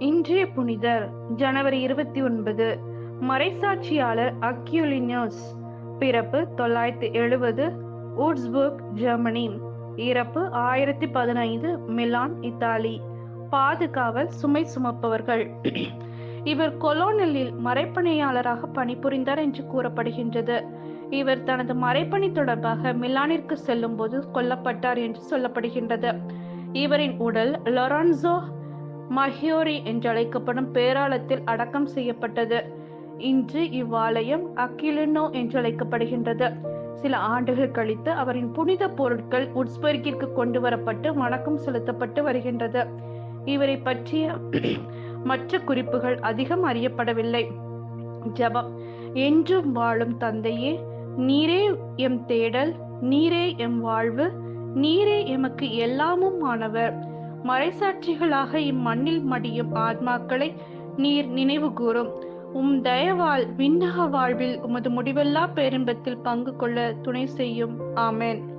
இன்றைய புனிதர் ஜனவரி இருபத்தி ஒன்பது மறைசாட்சியாளர் அக்யூலினியோஸ் பிறப்பு தொள்ளாயிரத்தி எழுபது ஊட்ஸ்புர்க் ஜெர்மனி. இறப்பு ஆயிரத்தி பதினைந்து மிலான் இத்தாலி. பாதுகாவல் சுமை சுமப்பவர்கள். இவர் கொலோனலில் மறைப்பணியாளராக பணிபுரிந்தார் என்று கூறப்படுகின்றது. இவர் தனது மறைப்பணி தொடர்பாக மிலானிற்கு செல்லும் போது கொல்லப்பட்டார் என்று சொல்லப்படுகின்றது. இவரின் உடல் லொரான்சோ மஹியோரி என்றழைக்கப்படும் பேராலத்தில் அடக்கம் செய்யப்பட்டது. இன்று இவ்வாலயம் அக்கிலினோ என்றழைக்கப்படுகின்றது. சில ஆண்டுகள் கழித்து அவரின் புனித பொருட்கள் உட்ஸ்பர்கிற்கு கொண்டு வரப்பட்டு வணக்கம் செலுத்தப்பட்டு வருகின்றது. இவரை பற்றிய மற்ற குறிப்புகள் அதிகம் அறியப்படவில்லை. ஜபம். என்றும் வாழும் தந்தையே நீரே எம் தேடல் நீரே எம் வாழ்வு நீரே எமக்கு எல்லாமும் ஆனவர். மறைசாட்சிகளாக இம்மண்ணில் மடியும் ஆத்மாக்களை நீர் நினைவு கூறும். உம் தயவால் விண்ணக வாழ்வில் உமது முடிவெல்லா பேரின்பத்தில் பங்கு கொள்ள துணை செய்யும். ஆமேன்.